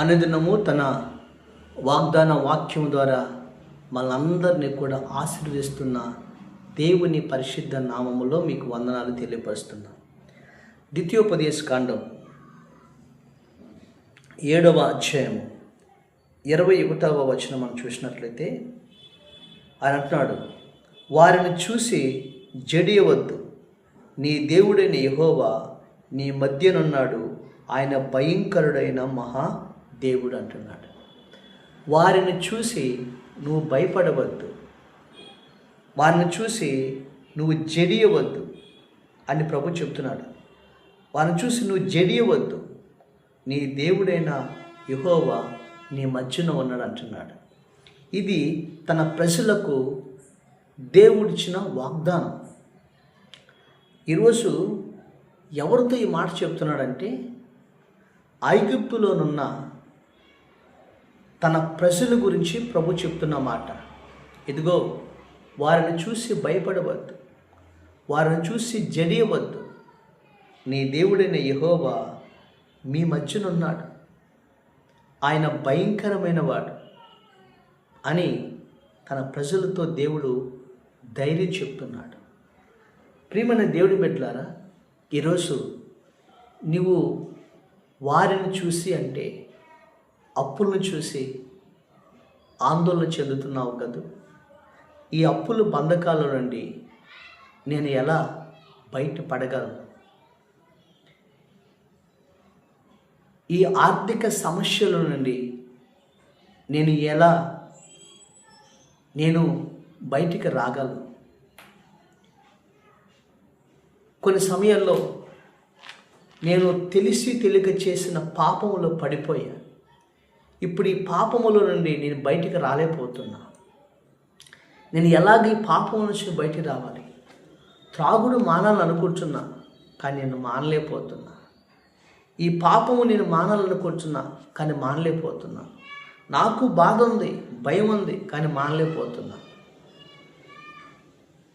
అనుదినము తన వాగ్దాన వాక్యం ద్వారా మనందరినీ కూడా ఆశీర్వదిస్తున్న దేవుని పరిశుద్ధ నామములో మీకు వందనాలు తెలియపరుస్తున్నా. ద్వితీయోపదేశ కాండం ఏడవ అధ్యాయము ఇరవై ఒకటవ వచనం మనం చూసినట్లయితే ఆయన అంటున్నాడు వారిని చూసి జడియవద్దు. నీ దేవుడైన యహోవా నీ మధ్యనున్నాడు. ఆయన భయంకరుడైన మహా దేవుడు అంటున్నాడు. వారిని చూసి నువ్వు భయపడవద్దు. వారిని చూసి నువ్వు జడియవద్దు అని ప్రభు చెప్తున్నాడు. వారిని చూసి నువ్వు జడియవద్దు. నీ దేవుడైన యుహోవా నీ మధ్యన ఉన్నాడు అంటున్నాడు. ఇది తన ప్రజలకు దేవుడిచ్చిన వాగ్దానం. ఈరోజు ఎవరితో ఈ మాట చెప్తున్నాడంటే ఐగుప్తులోనున్న తన ప్రజల గురించి ప్రభు చెప్తున్న మాట. ఇదిగో వారిని చూసి భయపడవద్దు. వారిని చూసి జడియవద్దు. నీ దేవుడైన యహోవా మీ మధ్యనున్నాడు. ఆయన భయంకరమైన వాడు అని తన ప్రజలతో దేవుడు ధైర్యం చెప్తున్నాడు. ప్రియమైన దేవుడి బిడ్డలారా ఈరోజు నువ్వు వారిని చూసి అంటే అప్పులను చూసి ఆందోళన చెందుతున్నావు కదా? ఈ అప్పుల బంధకాల నుండి నేను ఎలా బయటపడగలను? ఈ ఆర్థిక సమస్యల నుండి నేను ఎలా నేను బయటికి రాగలను? కొన్ని సమయాల్లో నేను తెలిసి తెలియక చేసిన పాపంలో పడిపోయా ఇప్పుడు ఈ పాపముల నుండి నేను బయటికి రాలేకపోతున్నా. నేను ఎలాగ ఈ పాపం నుంచి బయటికి రావాలి? త్రాగుడు మానాలని అనుకుంటున్నా కానీ నేను మానలేకపోతున్నా. ఈ పాపము నేను మానాలనుకుంటున్నా కానీ మానలేకపోతున్నా. నాకు బాధ ఉంది భయం ఉంది కానీ మానలేకపోతున్నా.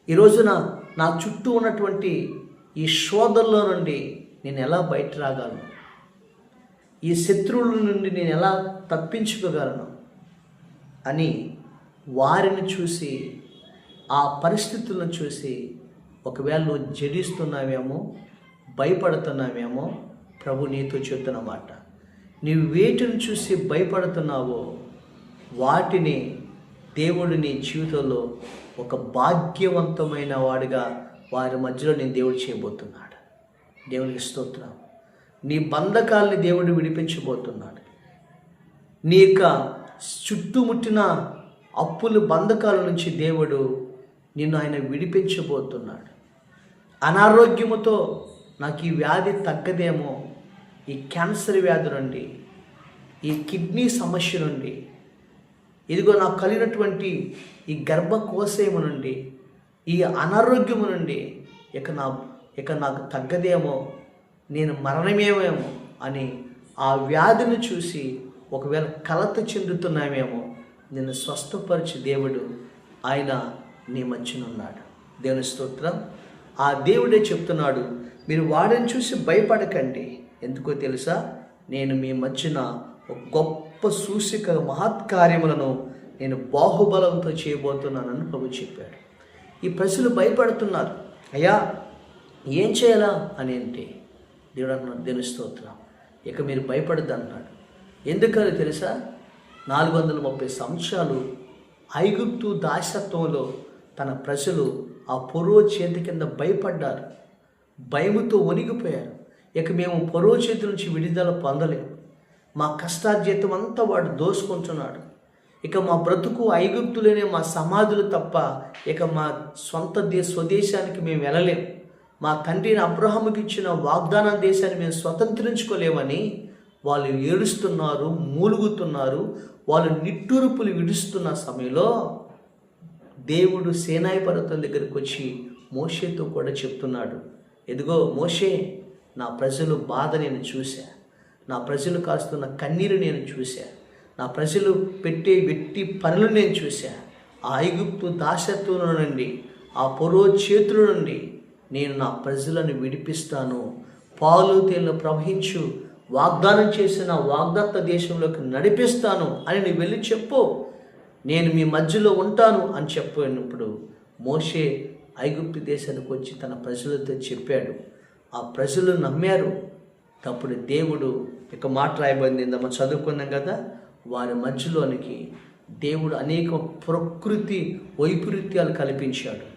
ఈ రోజున నా చుట్టూ ఉన్నటువంటి ఈ శోధల్లో నుండి నేను ఎలా బయట రాగలను? ఈ శత్రువుల నుండి నేను ఎలా తప్పించుకోగలను అని వారిని చూసి ఆ పరిస్థితులను చూసి ఒకవేళ నువ్వు జడిస్తున్నావేమో భయపడుతున్నావేమో ప్రభు నీతో చెప్తున్నమాట నీవు వేటిని చూసి భయపడుతున్నావో వాటిని దేవుడు నీ జీవితంలో ఒక భాగ్యవంతమైన వాడిగా వారి మధ్యలో నేను దేవుడు చేయబోతున్నాడు. దేవునికి స్తోత్రం. నీ బంధకాల్ని దేవుడు విడిపించబోతున్నాడు. నీ యొక్క చుట్టుముట్టిన అప్పులు బంధకాల నుంచి దేవుడు నిన్ను ఆయన విడిపించబోతున్నాడు. అనారోగ్యముతో నాకు ఈ వ్యాధి తగ్గదేమో ఈ క్యాన్సర్ వ్యాధి నుండి ఈ కిడ్నీ సమస్య నుండి ఇదిగో నాకు కలిగినటువంటి ఈ గర్భకోశయము నుండి ఈ అనారోగ్యము నుండి ఇక నా ఇక నాకు తగ్గదేమో నేను మరణమేమేమో అని ఆ వ్యాధిని చూసి ఒకవేళ కలత చెందుతున్నామేమో నిన్ను స్వస్థపరిచి దేవుడు ఆయన నీ మధ్యనున్నాడు. దేవుని స్తోత్రం. ఆ దేవుడే చెప్తున్నాడు మీరు వాడిని చూసి భయపడకండి. ఎందుకో తెలుసా? నేను మీ మధ్యన ఒక గొప్ప సూసిక మహత్కార్యములను నేను బాహుబలంతో చేయబోతున్నానని ప్రభు చెప్పాడు. ఈ ప్రజలు భయపడుతున్నారు. అయ్యా ఏం చేయాలా అని అంటే దేవుడు అన్నాడు దేవుని స్తోత్రం. ఇక మీరు భయపడద్దు అన్నాడు ఎందుకని తెలుసా? నాలుగు వందల ముప్పై సంవత్సరాలు ఐగుప్తు దాసత్వంలో తన ప్రజలు ఆ పొరో చేతి కింద భయపడ్డారు. భయముతో వణిగిపోయారు. ఇక మేము పొరో చేతి నుంచి విడుదల పొందలేము. మా కష్టార్జితం అంతా వాడు దోసుకుంటున్నాడు. ఇక మా బ్రతుకు ఐగుప్తులనే మా సమాధులు తప్ప ఇక మా సొంత దే స్వదేశానికి మేము వెళ్ళలేము. మా తండ్రిని అబ్రహాముకి ఇచ్చిన వాగ్దాన దేశాన్ని మేము స్వతంత్రించుకోలేమని వాళ్ళు ఏడుస్తున్నారు మూలుగుతున్నారు వాళ్ళు నిట్టూరుపులు విడుస్తున్న సమయంలో దేవుడు సేనాయి పర్వతం దగ్గరికి వచ్చి మోషేతో కూడా చెప్తున్నాడు. ఎదుగో మోషే నా ప్రజలు బాధ నేను చూశా. నా ప్రజలు కాస్తున్న కన్నీరు నేను చూశా. నా ప్రజలు పెట్టే వెట్టి పనులు నేను చూశా. ఆ ఐగుప్తు దాసత్వం నుండి ఆ పొరో చేతుల నుండి నేను నా ప్రజలను విడిపిస్తాను. పాలు తేలిన ప్రవహించు. వాగ్దానం చేసిన వాగ్దత్త దేశంలోకి నడిపిస్తాను అని నువ్వు వెళ్ళి చెప్పు. నేను మీ మధ్యలో ఉంటాను అని చెప్పినప్పుడు మోషే ఐగుప్తి దేశానికి వచ్చి తన ప్రజలతో చెప్పాడు. ఆ ప్రజలు నమ్మారు. అప్పుడు దేవుడు ఇక మాట రాయబడింది మనం చదువుకున్నాం కదా. వారి మధ్యలోనికి దేవుడు అనేక ప్రకృతి వైపరీత్యాలు కల్పించాడు.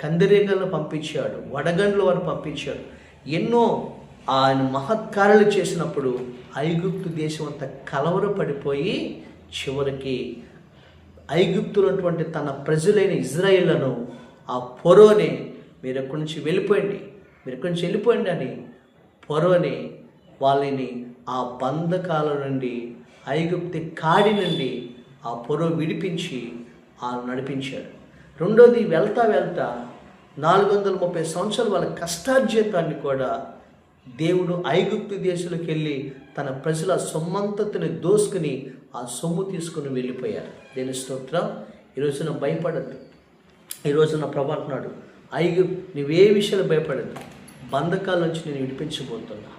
కందిరీగలను పంపించాడు వడగండ్లు వారు పంపించాడు. ఎన్నో ఆయన మహత్కారాలు చేసినప్పుడు ఐగుప్తు దేశం అంతా కలవరపడిపోయి చివరికి ఐగుప్తున్నటువంటి తన ప్రజలైన ఇజ్రాయిళ్ళను ఆ పొరోని మీరు ఎక్కడి నుంచి వెళ్ళిపోయండి మీరు ఎక్కడి నుంచి వెళ్ళిపోయండి అని పొరోని వాళ్ళని ఆ బంధకాల నుండి ఐగుప్తి కాడి నుండి ఆ పొరో విడిపించి ఆ నడిపించాడు. రెండోది వెళ్తా వెళ్తా నాలుగు వందల ముప్పై సంవత్సరాలు వాళ్ళ కష్టార్జితాన్ని కూడా దేవుడు ఐగుప్తు దేశంలోకి వెళ్ళి తన ప్రజల సొమ్మంతతిని దోసుకుని ఆ సొమ్ము తీసుకుని వెళ్ళిపోయారు. దేని స్తోత్రం? ఈ రోజున భయపడద్దు. ఈ రోజున ప్రభు అంటున్నాడు ఐగు నువ్వే విషయాలు భయపడద్దు. బంధకాల నుంచి నేను విడిపించబోతున్నా.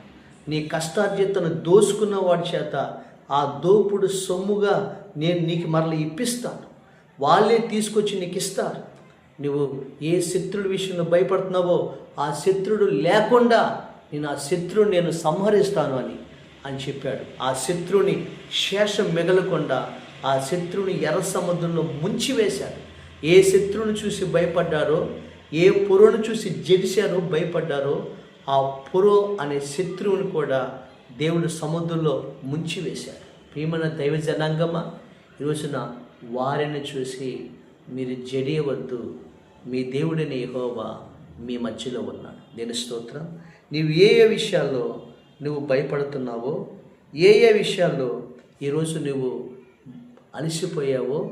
నీ కష్టార్జితను దోసుకున్న వాడి చేత ఆ దోపుడు సొమ్ముగా నేను నీకు మరల ఇప్పిస్తాను. వాళ్ళే తీసుకొచ్చి నీకు ఇస్తారు. నువ్వు ఏ శత్రుడి విషయంలో భయపడుతున్నావో ఆ శత్రుడు లేకుండా నేను ఆ శత్రువుని నేను సంహరిస్తాను అని అని చెప్పాడు. ఆ శత్రువుని శేషం మిగలకుండా ఆ శత్రువుని ఎర్ర సముద్రంలో ముంచివేశాడు ఏ శత్రువుని చూసి భయపడ్డారో ఏ పురోను చూసి జడిశారో భయపడ్డారో ఆ పురో అనే శత్రువుని కూడా దేవుడు సముద్రంలో ముంచివేశాడు ప్రియమైన దైవ జనాంగమా ఈరోజున రోజున వారిని చూసి మీరు జడియవద్దు. మీ దేవుడిని యహోవా మీ మధ్యలో ఉన్నాడు. దేని స్తోత్రం. నీవు ఏ ఏ విషయాల్లో నువ్వు భయపడుతున్నావో ఏ ఏ విషయాల్లో ఈరోజు నువ్వు అలసిపోయావో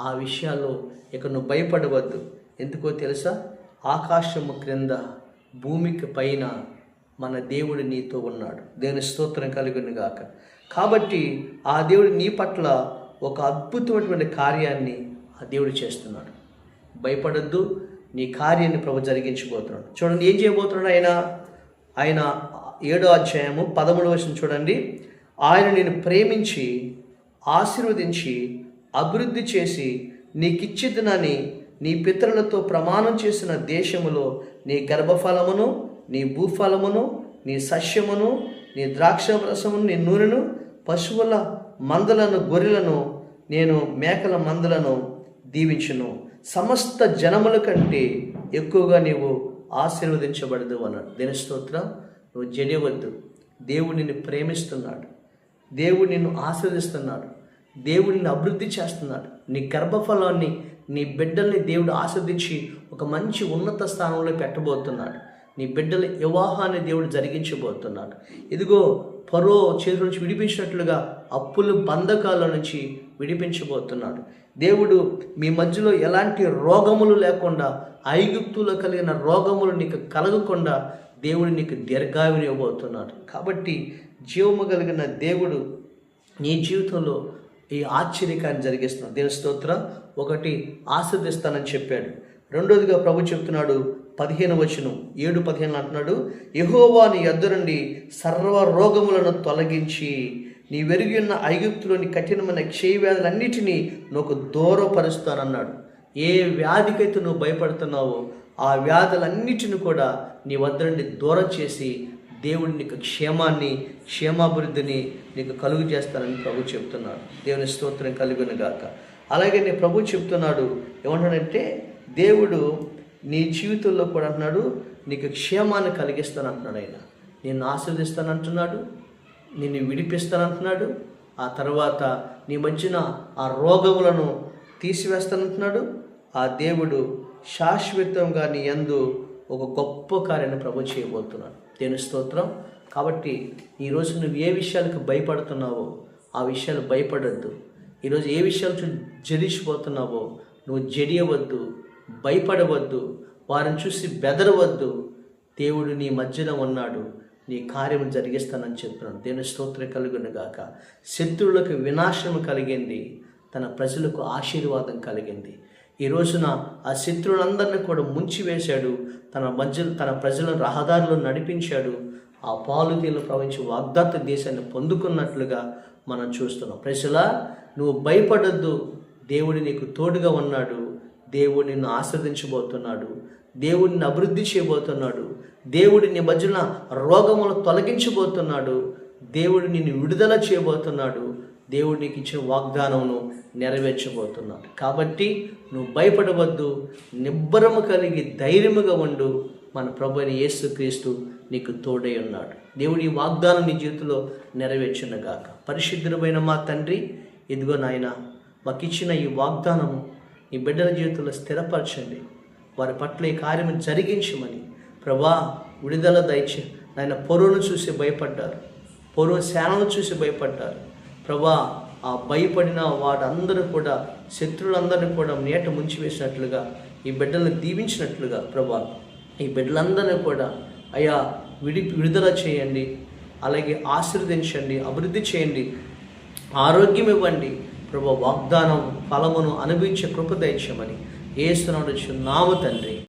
ఆ విషయాల్లో ఇక నువ్వు భయపడవద్దు. ఎందుకో తెలుసా? ఆకాశము క్రింద భూమికి పైన మన దేవుడు నీతో ఉన్నాడు. దేని స్తోత్రం కలుగును గాక కాబట్టి ఆ దేవుడు నీ పట్ల ఒక అద్భుతమైనటువంటి కార్యాన్ని ఆ దేవుడు చేస్తున్నాడు. భయపడద్దు నీ కార్యాన్ని ప్రభు జరిగించబోతున్నాడు. చూడండి ఏం చేయబోతున్నాడు ఆయన? ఆయన ఏడో అధ్యాయము పదమూడవ వర్షం చూడండి. ఆయన నేను ప్రేమించి ఆశీర్వదించి అభివృద్ధి చేసి నీకిచ్చిద్దనని నీ పితరులతో ప్రమాణం చేసిన దేశములో నీ గర్భఫలమును నీ భూఫలమును నీ సస్యమును నీ ద్రాక్ష రసమును నీ నూనెను పశువుల మందలను గొర్రెలను నేను మేకల మందలను దీవించును. సమస్త జనముల కంటే ఎక్కువగా నీవు ఆశీర్వదించబడదు అన్నాడు. దేని స్తోత్రం? నువ్వు జడియవద్దు. దేవుడు నిన్ను ప్రేమిస్తున్నాడు. దేవుడు నిన్ను ఆశీర్వదిస్తున్నాడు. దేవుడు నిన్ను అభివృద్ధి చేస్తున్నాడు. నీ గర్భఫలాన్ని నీ బిడ్డల్ని దేవుడు ఆస్వాదించి ఒక మంచి ఉన్నత స్థానంలో పెట్టబోతున్నాడు. నీ బిడ్డల వివాహాన్ని దేవుడు జరిగించబోతున్నాడు. ఇదిగో పరో చేతుల నుంచి విడిపించినట్లుగా అప్పులు బంధకాల నుంచి విడిపించబోతున్నాడు. దేవుడు మీ మధ్యలో ఎలాంటి రోగములు లేకుండా ఐగుప్తులో కలిగిన రోగములు నీకు కలగకుండా దేవుడు నీకు దీర్ఘాయుని ఇవ్వబోతున్నాడు కాబట్టి జీవము కలిగిన దేవుడు నీ జీవితంలో ఈ ఆశ్చర్యకాన్ని జరిగిస్తున్నాడు. దేవుని స్తోత్ర ఒకటి ఆస్వాదిస్తానని చెప్పాడు. రెండోదిగా ప్రభు చెప్తున్నాడు పదిహేను వచనం. ఏడు పదిహేను అంటున్నాడు యహోవాని నీ ఎద్దురండి సర్వ రోగములను తొలగించి నీ వెరిగి ఉన్న ఐగుప్తులోని కఠినమైన క్షయవ్యాధులన్నిటినీ నువ్వు దూరపరుస్తానన్నాడు. ఏ వ్యాధికైతే నువ్వు భయపడుతున్నావో ఆ వ్యాధులన్నిటిని కూడా నీ వద్ద నుండి దూరం చేసి దేవుడు నీకు క్షేమాన్ని క్షేమాభివృద్ధిని నీకు కలుగు చేస్తానని ప్రభు చెప్తున్నాడు. దేవుని స్తోత్రం కలుగును గాక అలాగే నీ ప్రభు చెప్తున్నాడు ఏమంటాడంటే దేవుడు నీ జీవితంలో కూడా అంటున్నాడు నీకు క్షేమాన్ని కలిగిస్తాను అంటున్నాడు ఆయన. నిన్ను ఆశీర్దిస్తాను అంటున్నాడు నిన్ను విడిపిస్తానంటున్నాడు ఆ తర్వాత నీ మధ్యన ఆ రోగములను తీసివేస్తానంటున్నాడు. ఆ దేవుడు శాశ్వతంగా నీ ఎందు ఒక గొప్ప కార్యాన్ని ప్రభు చేయబోతున్నాడు. దేని స్తోత్రం. కాబట్టి ఈరోజు నువ్వు ఏ విషయాలకు భయపడుతున్నావో ఆ విషయాలు భయపడద్దు. ఈరోజు ఏ విషయాలు చూ జడిసిపోతున్నావో నువ్వు జడియవద్దు. భయపడవద్దు వారిని చూసి బెదరవద్దు. దేవుడు నీ మధ్యలో ఉన్నాడు నీ కార్యం జరిగిస్తానని చెప్తున్నాను దేవుని స్తోత్ర కలుగునుగాక శత్రువులకు వినాశనం కలిగింది తన ప్రజలకు ఆశీర్వాదం కలిగింది. ఈ రోజున ఆ శత్రువులందరినీ కూడా ముంచివేశాడు తన మధ్య తన ప్రజలను రహదారిలో నడిపించాడు. ఆ పాలుదీలు ప్రవహించి వాగ్దాత దేశాన్ని పొందుకున్నట్లుగా మనం చూస్తున్నాం. ప్రజల నువ్వు భయపడద్దు దేవుడు నీకు తోడుగా ఉన్నాడు. దేవుడు నిన్ను ఆస్వాదించబోతున్నాడు దేవుడిని అభివృద్ధి చేయబోతున్నాడు. దేవుడి నీ మధ్యన రోగములు తొలగించబోతున్నాడు. దేవుడు నిన్ను విడుదల చేయబోతున్నాడు. దేవుడు నీకు ఇచ్చిన వాగ్దానమును నెరవేర్చబోతున్నాడు. కాబట్టి నువ్వు భయపడవద్దు. నిబ్బరము కలిగి ధైర్యముగా ఉండు. మన ప్రభు యేసుక్రీస్తు నీకు తోడై ఉన్నాడు. దేవుడి ఈ వాగ్దానం నీ జీవితంలో నెరవేర్చునగాక. పరిశుద్ధమైన మా తండ్రి ఇదిగో నాయన మాకు ఇచ్చిన ఈ వాగ్దానము ఈ బిడ్డల జీవితంలో స్థిరపరచండి. వారి పట్ల ఈ కార్యం జరిగించమని ప్రభా విడుదల దయచే నాయన పొరువును చూసి భయపడ్డారు. పొరువు సేనను చూసి భయపడ్డారు. ప్రభా ఆ భయపడిన వారందరూ కూడా శత్రువులందరినీ కూడా నేట ముంచివేసినట్లుగా ఈ బిడ్డలను దీవించినట్లుగా ప్రభా ఈ బిడ్డలందరినీ కూడా అయా విడి విడుదల చేయండి. అలాగే ఆశీర్వదించండి అభివృద్ధి చేయండి. ఆరోగ్యం ఇవ్వండి. ప్రభు వాగ్దానం ఫలమును అనుభవించే కృప దయచేయమని ఏసునాడు నామ తండ్రి.